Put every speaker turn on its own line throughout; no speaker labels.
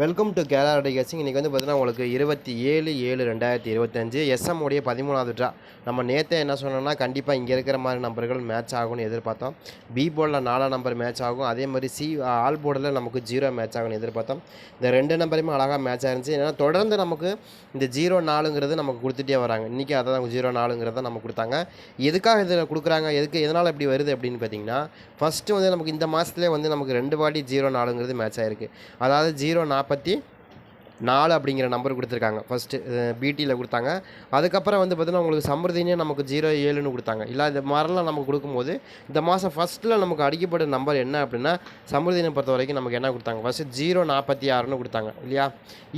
Welcome to கேலாரடி கேசிங் இன்றைக்கி வந்து பார்த்தீங்கன்னா உங்களுக்கு இருபத்தி ஏழு ஏழு ரெண்டாயிரத்தி இருபத்தஞ்சு எஸ்எம் உடைய பதிமூணாவது ட்ரா நம்ம நேற்று என்ன சொன்னோம்னா கண்டிப்பாக இங்கே இருக்கிற மாதிரி நம்பர்கள் மேட்ச் ஆகும்னு எதிர்பார்த்தோம். பி போர்டில் நாலாம் நம்பர் மேட்ச் ஆகும். அதே மாதிரி சி ஆல் போர்டில் நமக்கு ஜீரோ மேட்ச் ஆகும்னு எதிர்பார்த்தோம். இந்த ரெண்டு நம்பருமே அழகாக மேட்ச் ஆயிருந்துச்சு. ஏன்னா தொடர்ந்து நமக்கு இந்த ஜீரோ நாலுங்கிறது நமக்கு கொடுத்துட்டே வராங்க. இன்றைக்கி அதை தான் ஜீரோ நாலுங்கிறத நமக்கு கொடுத்தாங்க. எதுக்காக இதில் கொடுக்குறாங்க? எதுக்கு எதனால் இப்படி வருது அப்படின்னு பார்த்தீங்கன்னா ஃபஸ்ட்டு வந்து நமக்கு இந்த மாதத்துலேயே வந்து நமக்கு ரெண்டு வாட்டி ஜீரோ நாலுங்கிறது மேட்ச் ஆகிருக்கு அதாவது ஜீரோ நாற்பத்தி நாலு அப்படிங்கிற நம்பர் கொடுத்துருக்காங்க. ஃபஸ்ட்டு பிடியில் கொடுத்தாங்க. அதுக்கப்புறம் வந்து பார்த்தீங்கன்னா உங்களுக்கு சமிருதினே நமக்கு ஜீரோ ஏழுன்னு கொடுத்தாங்க. இல்லை இந்த மாதிரிலாம் நமக்கு கொடுக்கும்போது இந்த மாதம் ஃபஸ்ட்டில் நமக்கு அடிக்கப்பட்ட நம்பர் என்ன அப்படின்னா சமிருதினை பொறுத்த வரைக்கும் நமக்கு என்ன கொடுத்தாங்க? ஃபஸ்ட்டு ஜீரோ நாற்பத்தி ஆறுன்னு கொடுத்தாங்க. இல்லையா?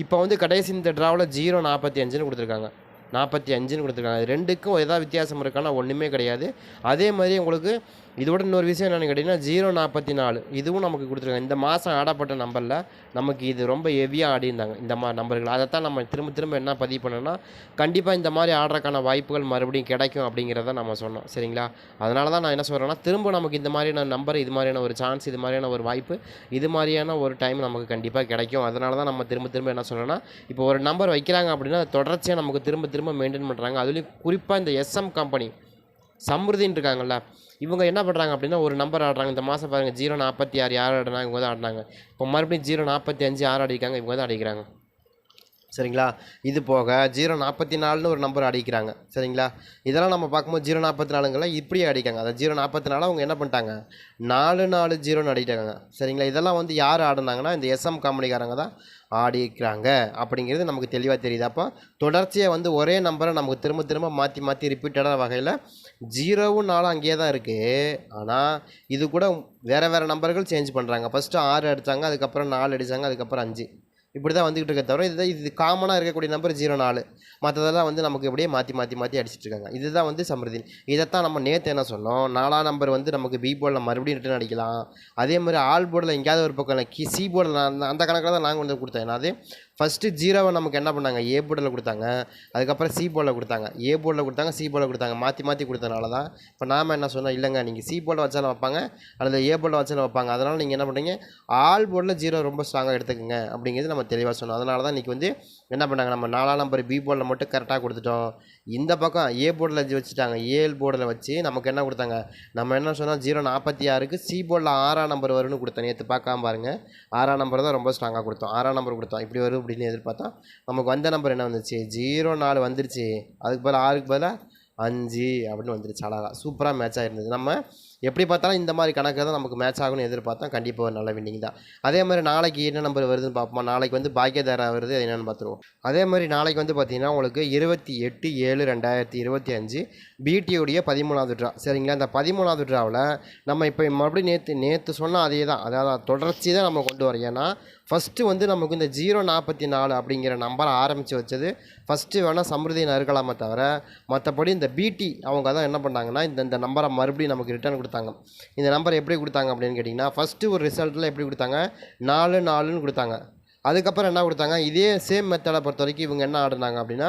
இப்போ வந்து கடைசி இந்த ட்ராவில் ஜீரோ நாற்பத்தி அஞ்சுன்னு கொடுத்துருக்காங்க. நாற்பத்தி அஞ்சுன்னு கொடுத்துருக்காங்க. அது ரெண்டுக்கும் எதாவது வித்தியாசம் இருக்கான்னா ஒன்றுமே கிடையாது. அதே மாதிரி உங்களுக்கு இதோட இன்னொரு விஷயம் என்னென்னு கேட்டிங்கன்னா ஜீரோ நாற்பத்தி நாலு. இதுவும் நமக்கு கொடுத்துருக்காங்க. இந்த மாதம் ஆடப்பட்ட நம்பரில் நமக்கு இது ரொம்ப ஹெவியாக ஆடியிருந்தாங்க. இந்த மாதிரி நம்பர்கள். அதைத்தான் நம்ம திரும்ப திரும்ப என்ன பதிவு பண்ணோன்னா கண்டிப்பாக இந்த மாதிரி ஆடுறதுக்கான வாய்ப்புகள் மறுபடியும் கிடைக்கும் அப்படிங்கிறத நம்ம சொன்னோம். சரிங்களா? அதனால தான் நான் என்ன சொல்கிறேன்னா திரும்ப நமக்கு இந்த மாதிரியான நம்பர் இது மாதிரியான ஒரு சான்ஸ் இது மாதிரியான ஒரு வாய்ப்பு இது மாதிரியான ஒரு டைம் நமக்கு கண்டிப்பாக கிடைக்கும். அதனால தான் நம்ம திரும்ப திரும்ப என்ன சொல்கிறோன்னா இப்போ ஒரு நம்பர் வைக்கிறாங்க அப்படின்னா தொடர்ச்சியாக நமக்கு திரும்ப திரும்ப திரும்ப மெயின்டைன் பண்ணுறாங்க அதுலேயும் குறிப்பாக இந்த எஸ்எம் கம்பெனி சம்ருதின்னு இருக்காங்கல்ல இவங்க என்ன பண்ணுறாங்க அப்படின்னா ஒரு நம்பர் ஆடுறாங்க. இந்த மாதம் பாருங்கள் ஜீரோ நாற்பத்தி ஆறு யார் ஆடினாங்க இவங்க தான் ஆடினாங்க இப்போ மறுபடியும் ஜீரோ நாற்பத்தி அஞ்சு யார் அடிக்கிறாங்க இவங்க தான் அடிக்கிறாங்க. சரிங்களா? இது போக ஜீரோ நாற்பத்தி நாலுன்னு ஒரு நம்பர் அடிக்கிறாங்க. சரிங்களா? இதெல்லாம் நம்ம பார்க்கும்போது ஜீரோ நாற்பத்தி நாலுங்கெல்லாம் இப்படியே அடிக்காங்க அதை ஜீரோ நாற்பத்தி நாலு அவங்க என்ன பண்ணிட்டாங்க? நாலு நாலு ஜீரோன்னு அடிக்கிறாங்க. சரிங்களா? இதெல்லாம் வந்து யார் ஆடினாங்கன்னா இந்த எஸ்எம் காமெடிக்காரங்க தான் ஆடிக்கிறாங்க அப்படிங்கிறது நமக்கு தெளிவாக தெரியுது. அப்போ தொடர்ச்சியாக வந்து ஒரே நம்பரை நமக்கு திரும்ப திரும்ப மாற்றி மாற்றி ரிப்பீட்டடான வகையில் ஜீரோவும் நாலும் அங்கேயே தான் இருக்குது ஆனால் இது கூட வேறு வேறு நம்பர்கள் சேஞ்ச் பண்ணுறாங்க ஃபஸ்ட்டு ஆறு அடித்தாங்க அதுக்கப்புறம் நாலு அடித்தாங்க அதுக்கப்புறம் அஞ்சு. இப்படி தான் வந்துக்கிட்டு இருக்க தவிர இது இது காமனாக இருக்கக்கூடிய நம்பர் ஜீரோ நாலு. மற்றதெல்லாம் வந்து நமக்கு இப்படியே மாற்றி மாற்றி மாற்றி அடிச்சிட்டு இருக்காங்க. இதுதான் வந்து சமிருதி. இதைத்தான் நம்ம நேற்று என்ன சொன்னோம்? நாலாம் நம்பர் வந்து நமக்கு பி போர்டில் மறுபடியும் ரிட்டர்ன் அடிக்கலாம். அதே மாதிரி ஆல் போர்டில் எங்கேயாவது ஒரு பக்கம் கி சி போர்டில் அந்த அந்த கணக்கில் தான் நாங்கள் வந்து கொடுத்தேன். அதே ஃபஸ்ட்டு ஜீரோவை நமக்கு என்ன பண்ணாங்க? ஏ போர்டில் கொடுத்தாங்க. அதுக்கப்புறம் சி போர்டில் கொடுத்தாங்க. ஏ போர்டில் கொடுத்தாங்க சி போர்டில் கொடுத்தாங்க. மாற்றி மாற்றி கொடுத்தனால தான் இப்போ நாம் என்ன சொன்னோம்? இல்லைங்க நீங்கள் சி போர்டில் வச்சாலும் வைப்பாங்க அல்லது ஏ போர்டில் வச்சாலும் வைப்பாங்க. அதனால் நீங்கள் என்ன பண்ணுறீங்க ஆல் போர்டில் ஜீரோ ரொம்ப ஸ்ட்ராங்காக எடுத்துக்கோங்க அப்படிங்கிறது நம்ம தெளிவாக சொன்னோம். அதனால தான் இன்றைக்கி வந்து என்ன பண்ணாங்க? நம்ம நாலாம் நம்பர் பி போர்டில் மட்டும் கரெக்டாக கொடுத்துட்டோம். இந்த பக்கம் ஏ போர்டில் வச்சுட்டாங்க. ஏழு போர்டில் வச்சு நமக்கு என்ன கொடுத்தாங்க? நம்ம என்ன சொன்னால் ஜீரோ நாற்பத்தி ஆறுக்கு சி போர்டில் ஆறாம் நம்பர் வரும்னு கொடுத்தோம். நேற்று பார்க்காம பாருங்கள் ஆறாம் நம்பர் தான் ரொம்ப ஸ்ட்ராங்காக கொடுத்தோம். ஆறாம் நம்பர் கொடுத்தோம். இப்படி வரும் அப்படின்னு எதிர்பார்த்தா நமக்கு வந்த நம்பர் என்ன வந்துச்சு? ஜீரோ நாலு வந்துருச்சு. அதுக்கு பதிலாக ஆறுக்கு பதிலாக அஞ்சு அப்படின்னு வந்துருச்சு. அழகாக சூப்பராக மேட்ச் ஆகிருந்தது நம்ம எப்படி பார்த்தாலும் இந்த மாதிரி கணக்கு தான் நமக்கு மேட்ச் ஆகணும்னு எதிர்பார்த்தா கண்டிப்பாக ஒரு நல்ல வின்னிங் தான். அதே மாதிரி நாளைக்கு என்ன நம்பர் வருதுன்னு பார்ப்போம்? நாளைக்கு வந்து பாக்கியதாரா வருது அது என்னென்னு பார்த்துருவோம். அதே மாதிரி நாளைக்கு வந்து பார்த்தீங்கன்னா உங்களுக்கு இருபத்தி எட்டு ஏழு ரெண்டாயிரத்தி இருபத்தி அஞ்சு பிடியுடைய பதிமூணாவது ட்ரா சரிங்களா? இந்த பதிமூணாவது ட்ராவில் நம்ம இப்போ மறுபடியும் நேற்று நேற்று சொன்னால் அதே தான். அதாவது தொடர்ச்சி தான் நம்ம கொண்டு வரோம். ஏன்னா ஃபஸ்ட்டு வந்து நமக்கு இந்த ஜீரோ நாற்பத்தி நாலு அப்படிங்கிற நம்பரை ஆரம்பித்து வச்சது. ஃபஸ்ட்டு வேணால் சமிருதியை நறுக்கலாமே தவிர மற்றபடி இந்த பிடி அவங்க தான் என்ன பண்ணாங்கன்னா இந்த இந்த நம்பரை மறுபடியும் நமக்கு ரிட்டர்ன் கொடுத்தாங்க. இந்த நம்பர் எப்படி கொடுத்தாங்க அப்படின்னு கேட்டிங்கன்னா ஃபஸ்ட்டு ஒரு ரிசல்ட்டில் எப்படி கொடுத்தாங்க? நாலு நாலுன்னு கொடுத்தாங்க. அதுக்கப்புறம் என்ன கொடுத்தாங்க? இதே சேம் மெத்தடை பொறுத்த வரைக்கும் இவங்க என்ன ஆடினாங்க அப்படின்னா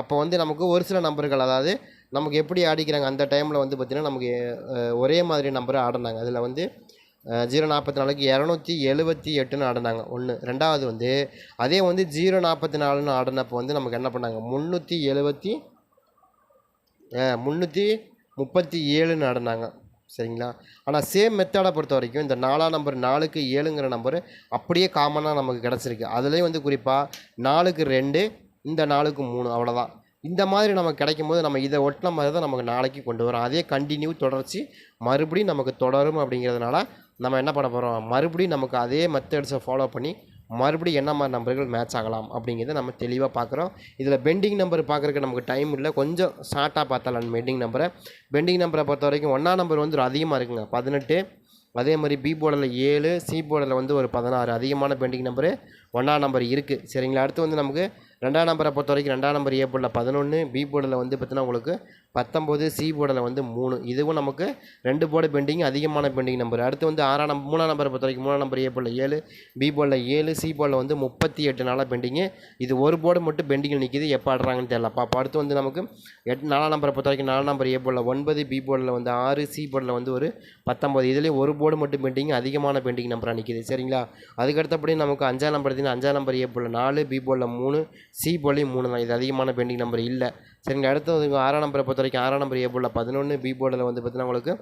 அப்போ வந்து நமக்கு ஒரு சில நம்பர்கள் அதாவது நமக்கு எப்படி ஆடிக்கிறாங்க அந்த டைமில் வந்து பார்த்திங்கன்னா நமக்கு ஒரே மாதிரி நம்பரை ஆடினாங்க. அதில் வந்து ஜீரோ நாற்பத்தி நாலுக்கு இரநூத்தி எழுபத்தி எட்டுன்னு ஆடினாங்க. ஒன்று ரெண்டாவது வந்து அதே வந்து ஜீரோ நாற்பத்தி நாலுன்னு ஆடினப்போ வந்து நமக்கு என்ன பண்ணாங்க? முந்நூற்றி எழுபத்தி முந்நூற்றி முப்பத்தி ஏழுன்னு ஆடினாங்க. சரிங்களா? ஆனால் சேம் மெத்தடை பொறுத்த வரைக்கும் இந்த நாலாம் நம்பர் நாலுக்கு ஏழுங்கிற நம்பர் அப்படியே காமனாக நமக்கு கிடச்சிருக்கு. அதுலேயும் வந்து குறிப்பாக நாலுக்கு ரெண்டு இந்த நாலுக்கு மூணு அவ்வளோதான் இந்த மாதிரி நமக்கு கிடைக்கும் போது நம்ம இதை ஒட்டின மாதிரி தான் நமக்கு நாளைக்கு கொண்டு வரோம். அதே கண்டினியூ தொடர்ச்சி மறுபடியும் நமக்கு தொடரும் அப்படிங்கிறதுனால நம்ம என்ன பண்ண போகிறோம் மறுபடியும் நமக்கு அதே மெத்தட்ஸை ஃபாலோ பண்ணி மறுபடியும் என்ன மாதிரி நம்பர்கள் மேட்ச் ஆகலாம் அப்படிங்கிறத நம்ம தெளிவாக பார்க்குறோம். இதில் பெண்டிங் நம்பர் பார்க்குறக்கு நமக்கு டைம் இல்லை. கொஞ்சம் ஷார்ட்டாக பார்த்தாலும் பெண்டிங் நம்பரை பெண்டிங் நம்பரை பொறுத்த வரைக்கும் ஒன்றாம் நம்பர் வந்து ஒரு அதிகமாக இருக்குங்க. பதினெட்டு. அதே மாதிரி பி போர்டில் ஏழு. சி போர்டில் வந்து ஒரு பதினாறு. அதிகமான பெண்டிங் நம்பரு ஒன்றா நம்பர் இருக்குது சரிங்களா? அடுத்து வந்து நமக்கு ரெண்டாம் நம்பரை பொறுத்த வரைக்கும் ரெண்டாம் நம்பர் ஏ போர்டில் பதினொன்று பி போர்டில் வந்து பார்த்தீங்கன்னா உங்களுக்கு பத்தொம்போது சி போர்டில் வந்து மூணு. இதுவும் நமக்கு ரெண்டு போர்டு பெண்டிங் அதிகமான பெண்டிங் நம்பர் அடுத்து வந்து ஆறாம் நம்பர் மூணாம் நம்பரை பொறுத்த வரைக்கும் மூணாம் நம்பர் ஏ போர்டில் ஏழு பி போர்டில் ஏழு சி போர்டில் வந்து முப்பத்தி எட்டு நாளாக பெண்டிங்கு இது ஒரு போர்டு மட்டும் பெண்டிங்கில் நிற்கிது எப்போ ஆடுறாங்கன்னு தெரியல. அப்போ அடுத்து வந்து நமக்கு எட் நாலாம் நம்பரை பொறுத்த வரைக்கும் நாலாம் நம்பர் ஏ போர்டில் ஒன்பது பி போர்டில் வந்து ஆறு சி போர்டில் வந்து ஒரு பத்தொம்பது. இதுலேயே ஒரு போர்டு மட்டும் பெண்டிங் அதிகமான பெண்டிங் நம்பராக நிற்கிது சரிங்களா? அதுக்கடுத்தபடி நமக்கு அஞ்சாம் நம்பர் அஞ்சாம் நம்பர் ஏ போர்டில் நாலு பி போர்டில் மூணு சி போர்ட்லேயும் மூணு தான் இது அதிகமான பெண்டிங் நம்பர் இல்லை. சரிங்க அடுத்து ஆறாம் நம்பரை பொறுத்த வரைக்கும் ஆறாம் நம்பர் ஏ போர்டில் பதினொன்று பி போர்டில் வந்து பார்த்தீங்கன்னா உங்களுக்கு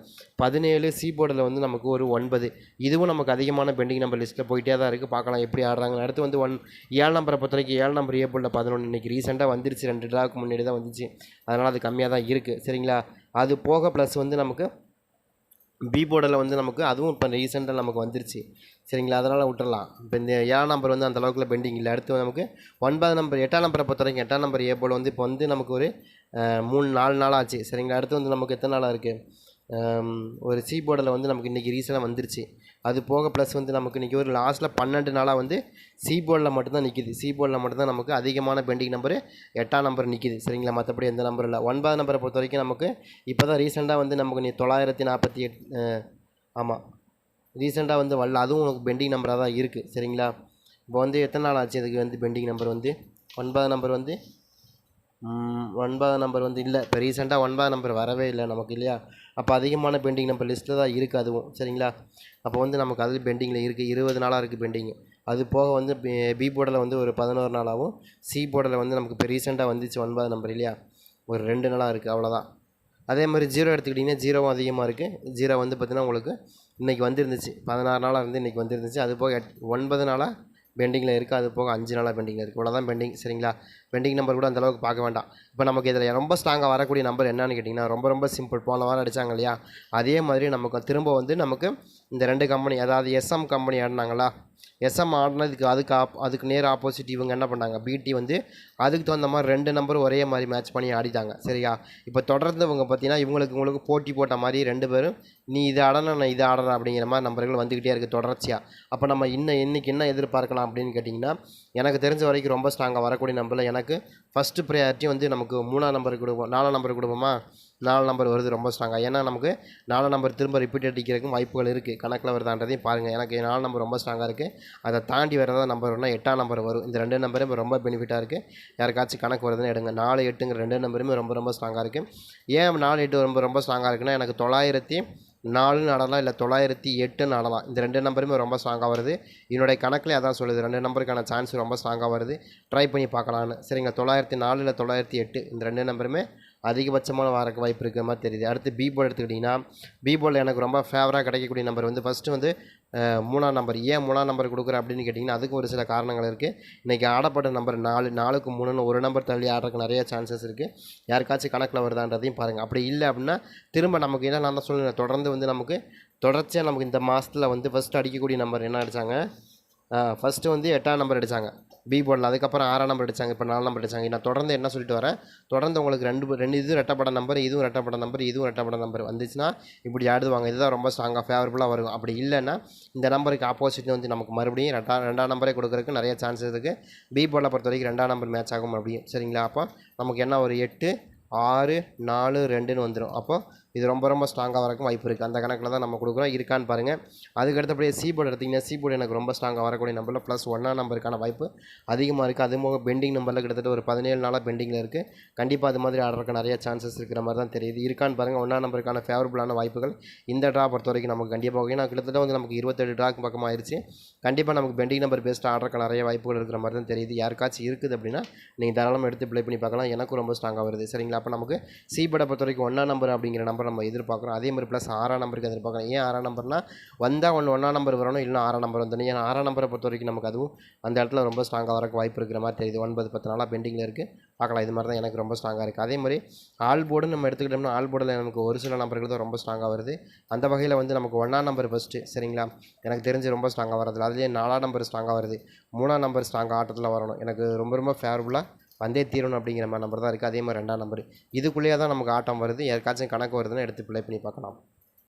பதினேழு சி போர்டில் வந்து நமக்கு ஒரு ஒன்பது. இதுவும் நமக்கு அதிகமான பெண்டிங் நம்பர் லிஸ்ட்டில் போயிட்டே தான் இருக்குது பார்க்கலாம் எப்படி ஆடுறாங்க அடுத்து வந்து ஒன் ஏழு நம்பரை பொறுத்த வரைக்கும் ஏழு நம்பர் ஏ போர்டில் பதினொன்று இன்றைக்கி ரீசெண்டாக வந்துருச்சு. ரெண்டு டாக்கு முன்னாடி தான் வந்துச்சு. அதனால் அது கம்மியாக தான் இருக்குது சரிங்களா? அது போக ப்ளஸ் வந்து நமக்கு பி போர்டில் வந்து நமக்கு அதுவும் இப்போ ரீசெண்டாக நமக்கு வந்துருச்சு. சரிங்களா? அதனால் விட்டுறலாம். இப்போ இந்த ஏழாம் நம்பர் வந்து அந்த அளவுக்குள்ள பெண்டிங் இல்லை. அடுத்து நமக்கு ஒன்பது நம்பர் எட்டாம் நம்பரை பொறுத்த வரைக்கும் எட்டாம் நம்பர் ஏ போல் வந்து இப்போ வந்து நமக்கு ஒரு மூணு நாலு நாள் ஆச்சு. சரிங்களா? அடுத்து வந்து நமக்கு எத்தனை நாளாக இருக்குது ஒரு சி போர்டில் வந்து நமக்கு இன்றைக்கி ரீசெண்டாக வந்துருச்சு. அது போக ப்ளஸ் வந்து நமக்கு இன்றைக்கி ஒரு லாஸ்ட்டில் பன்னெண்டு நாளாக வந்து சி போர்டில் மட்டும்தான் நிற்கிது சி போர்டில் மட்டும்தான் நமக்கு அதிகமான பெண்டிங் நம்பரு எட்டாம் நம்பர் நிற்கிது சரிங்களா? மற்றபடி எந்த நம்பர் இல்லை. ஒன்பதாம் நம்பரை பொறுத்த வரைக்கும் நமக்கு இப்போ தான் ரீசெண்டாக வந்து நமக்கு நீ தொள்ளாயிரத்தி நாற்பத்தி எட் ஆமாம் ரீசெண்டாக வந்து வரல. அதுவும் உனக்கு பெண்டிங் நம்பராக தான் இருக்குது சரிங்களா? இப்போ வந்து எத்தனை நாள் ஆச்சு இதுக்கு வந்து பெண்டிங் நம்பர் வந்து? ஒன்பதாம் நம்பர் வந்து ஒன்பதாம் நம்பர் வந்து இல்லை. இப்போ ரீசெண்டாக ஒன்பதாம் நம்பர் வரவே இல்லை நமக்கு இல்லையா? அப்போ அதிகமான பெண்டிங் நம்ம லிஸ்ட்டில் தான் இருக்குது அதுவும் சரிங்களா? அப்போ வந்து நமக்கு அது பெண்டிங்கில் இருக்குது இருபது நாளாக இருக்குது பெண்டிங் அது போக வந்து பி போர்டில் வந்து ஒரு பதினோரு நாளாகவும் சி போர்டில் வந்து நமக்கு இப்போ ரீசெண்டாக வந்துச்சு ஒன்பதாம் நம்பர் இல்லையா? ஒரு ரெண்டு நாளாக இருக்குது அவ்வளோதான் அதே மாதிரி ஜீரோ எடுத்துக்கிட்டிங்கன்னா ஜீரோவும் அதிகமாக இருக்குது ஜீரோ வந்து பார்த்திங்கன்னா உங்களுக்கு இன்றைக்கி வந்துருந்துச்சு. பதினாறு நாளாக இருந்து இன்றைக்கி வந்துருந்துச்சு. அது போக எட் ஒன்பது நாளாக பெண்டிங்கில் இருக்குது அது போக அஞ்சு நாளாக பெண்டிங்கில் இருக்குது. இவ்வளோ தான் பெண்டிங் சரிங்களா? பெண்டிங் நம்பர் கூட அந்த அளவுக்கு பார்க்க வேண்டாம். இப்போ நமக்கு இதில் ரொம்ப ஸ்ட்ராங்காக வரக்கூடிய நம்பர் என்னன்னு கேட்டிங்கன்னா ரொம்ப ரொம்ப சிம்பிள் போன வாரம் அடித்தாங்க இல்லையா? அதே மாதிரி நமக்கு திரும்ப வந்து நமக்கு இந்த ரெண்டு கம்பெனி அதாவது எஸ்எம் கம்பெனி ஆடினாங்களா? எஸ்எம் ஆடினதுக்கு அதுக்கு ஆப் அதுக்கு நேர் ஆப்போசிட் இவங்க என்ன பண்ணாங்க? பிடி வந்து அதுக்கு தகுந்த மாதிரி ரெண்டு நம்பர் ஒரே மாதிரி மேட்ச் பண்ணி ஆடிட்டாங்க. சரியா? இப்போ தொடர்ந்து இவங்க பார்த்தீங்கன்னா இவங்களுக்கு உங்களுக்கு போட்டி போட்ட மாதிரி ரெண்டு பேரும் நீ இதை ஆடணும் நான் இதை ஆடணும் அப்படிங்கிற மாதிரி நம்பர்கள் வந்துக்கிட்டே இருக்குது தொடர்ச்சியாக அப்போ நம்ம இன்னும் இன்னைக்கு என்ன எதிர்பார்க்கலாம் அப்படின்னு கேட்டிங்கன்னா எனக்கு தெரிஞ்ச வரைக்கும் ரொம்ப ஸ்ட்ராங்காக வரக்கூடிய நம்பரில் எனக்கு ஃபஸ்ட்டு ப்ரையாரிட்டி வந்து நமக்கு மூணாம் நம்பர் கொடுப்போம். நாலாம் நம்பர் கொடுப்போமா? நாலு நம்பர் வருது ரொம்ப ஸ்ட்ராங்காக ஏன்னா நமக்கு நாலு நம்பர் திரும்ப ரிப்பீட் அடிக்கிறதுக்கும் வாய்ப்புகள் இருக்குது கணக்கில் வருதான்றதையும் பாருங்கள் எனக்கு நாலு நம்பர் ரொம்ப ஸ்ட்ராங்காக இருக்குது அதை தாண்டி வரதா நம்பர் வரும்னா எட்டாம் நம்பர் வரும். இந்த ரெண்டு நம்பரும் இப்போ ரொம்ப பெனிஃபிட்டாக இருக்குது யாருக்காச்சும் கணக்கு வருதுன்னு எடுங்க. நாலு எட்டுங்கிற ரெண்டு நம்பருமே ரொம்ப ரொம்ப ஸ்ட்ராங்காக இருக்குது ஏன் நாலு எட்டு ரொம்ப ரொம்ப ஸ்ட்ராங்காக இருக்குன்னா எனக்கு தொள்ளாயிரத்தி நாலுன்னு ஆடலாம் இல்லை தொள்ளாயிரத்தி எட்டுன்னு ஆடலாம் இந்த ரெண்டு நம்பருமே ரொம்ப ஸ்ட்ராங்காக வருது. என்னுடைய கணக்கில் அதான் சொல்லுது. ரெண்டு நம்பருக்கான சான்ஸ் ரொம்ப ஸ்ட்ராங்காக வருது. ட்ரை பண்ணி பார்க்கலான்னு சரிங்க தொள்ளாயிரத்தி நாலு இல்லை தொள்ளாயிரத்தி எட்டு இந்த ரெண்டு நம்பருமே அதிகபட்சமான வரக்கு வாய்ப்பு இருக்கிற மாதிரி தெரியுது. அடுத்து பி போர்டு எடுத்துக்கிட்டிங்கன்னா பி போர்டில் எனக்கு ரொம்ப ஃபேவராக கிடைக்கக்கூடிய நம்பர் வந்து ஃபஸ்ட்டு வந்து மூணாம் நம்பர் ஏன் மூணாம் நம்பர் கொடுக்குறேன் அப்படின்னு கேட்டிங்கன்னா அதுக்கு ஒரு சில காரணங்கள் இருக்குது இன்றைக்கி ஆடப்பட்ட நம்பர் நாலு நாலுக்கு மூணுன்னு ஒரு நம்பர் தள்ளி ஆடுறதுக்கு நிறைய சான்சஸ் இருக்குது யாருக்காச்சும் கணக்கில் வருதான்றதையும் பாருங்கள் அப்படி இல்லை அப்படின்னா திரும்ப நமக்கு என்ன நான் தான் தொடர்ந்து வந்து நமக்கு தொடர்ச்சியாக நமக்கு இந்த மாதத்தில் வந்து ஃபஸ்ட்டு அடிக்கக்கூடிய நம்பர் என்ன அடித்தாங்க ஃபஸ்ட்டு வந்து எட்டாம் நம்பர் அடித்தாங்க பி போர்டில் அதுக்கப்புறம் ஆறாம் நம்பர் அடித்தாங்க இப்போ நாலாம் நம்பர் அடித்தாங்க நான் தொடர்ந்து என்ன சொல்லிட்டு வரேன்? தொடர்ந்து உங்களுக்கு ரெண்டு ரெண்டு இது ரெட்டப்பட நம்பர் இதுவும் ரெட்டப்பட நம்பர் இதுவும் ரெட்டப்பட நம்பர் வந்துச்சுன்னா இப்படி ஆடுவாங்க இதுதான் ரொம்ப ஸ்ட்ராங்காக ஃபேவரபுளாக வரும். அப்படி இல்லைன்னா இந்த நம்பருக்கு ஆப்போசிட் வந்து நமக்கு மறுபடியும் ரெண்டா ரெண்டாம் நம்பரே கொடுக்குறதுக்கு நிறைய சான்சஸ் இருக்குது பி போர்டில் பொறுத்த வரைக்கும் ரெண்டாம் நம்பர் மேட்ச் ஆகும் மறுபடியும் சரிங்களா? அப்போ நமக்கு என்ன ஒரு எட்டு ஆறு நாலு ரெண்டுன்னு வந்துடும் அப்போது இது ரொம்ப ரொம்ப ஸ்ட்ராங்காக வரக்கும் வாய்ப்பு இருக்குது அந்த கணக்கில் தான் நம்ம கொடுக்குறோம். இருக்கான்னு பாருங்கள் அதுக்கு அடுத்தபடியே சி போர்டு எடுத்திங்கன்னா சி போர்டு எனக்கு ரொம்ப ஸ்ட்ராங்காக வரக்கூடிய நம்பரில் ப்ளஸ் ஒன்றா நம்பருக்கான வாய்ப்பு அதிகமாக இருக்குது அது போக பெண்டிங் நம்பரில் கிட்டத்தட்ட ஒரு பதினேழு நாளாக பெண்டிங்கில் இருக்குது கண்டிப்பாக அது மாதிரி ஆடுறதுக்கு நிறைய சான்சஸ் இருக்கிற மாதிரி தான் தெரியுது. இருக்கான்னு பாருங்கள் ஒன்றா நம்பருக்கான ஃபேவரபுளான வாய்ப்புகள் இந்த ட்ரா பொறுத்த வரைக்கும் நமக்கு கண்டிப்பாக ஓகே நான் கிட்டத்தட்ட வந்து நமக்கு இருபத்தெட்டு ட்ராக்கு பக்கமாக ஆயிடுச்சு கண்டிப்பாக நமக்கு பெண்டிங் நம்பர் பேஸ்ட் ஆடுறதுக்கு நிறைய வாய்ப்புகள் இருக்கிற மாதிரி தான் தெரியுது. யாருக்காச்சும் இருக்குது அப்படின்னா நீங்கள் தாராளமாக எடுத்து ப்ளே பண்ணி பார்க்கலாம். எனக்கும் ரொம்ப ஸ்ட்ராங்காக வருது. சரிங்களா? அப்போ நமக்கு சி படை பொறுத்த வரைக்கும் ஒன்றா நம்பர் அப்படிங்கிற நம்பர் நம்ம எதிர்பார்க்குறோம். அதே மாதிரி ப்ளஸ் ஆறாம் நம்பருக்கு எதிர்பார்க்குறோம். ஏன் ஆறாம் நம்பர்னா வந்தால் ஒன்று ஒன்றாம் நம்பர் வரணும் இல்லைனா ஆறாம் நம்பர் வந்துடணும். ஏன்னா ஆறாம் நம்பரை பொறுத்த வரைக்கும் நமக்கு அதுவும் அந்த இடத்துல ரொம்ப ஸ்ட்ராங்காக வரக்கு வாய்ப்பு இருக்கிற மாதிரி தெரியுது. ஒன்பது பத்து நாளாக பெண்டிங்கில் இருக்குது பார்க்கலாம். இது மாதிரி தான் எனக்கு ரொம்ப ஸ்ட்ராங்காக இருக்குது அதே மாதிரி ஆல் போர்டு நம்ம எடுத்துக்கிட்டோம்னா ஆல் போர்டில் நமக்கு ஒரு சில நம்பர்கள் தான் ரொம்ப ஸ்ட்ராங்காக வருது. அந்த வகையில் வந்து நமக்கு ஒன்றாம் நம்பர் ஃபஸ்ட்டு சரிங்களா? எனக்கு தெரிஞ்சு ரொம்ப ஸ்ட்ராங்காக வரதில்லை அதுலேயே நாலாம் நம்பர் ஸ்ட்ராங்காக வருது. மூணாம் நம்பர் ஸ்ட்ராங்காக ஆட்டத்தில் வரணும். எனக்கு ரொம்ப ரொம்ப ஃபேவரபுளாக வந்தே தீரணும் அப்படிங்கிற மாதிரி நம்பர் தான் இருக்குது. அதே மாதிரி ரெண்டாம் நம்பர். இதுக்குள்ளேயே தான் நமக்கு ஆட்டம் வருது. யாருக்காச்சும் கணக்கு வருதுன்னா எடுத்து ப்ளே பண்ணி பார்க்கலாம்.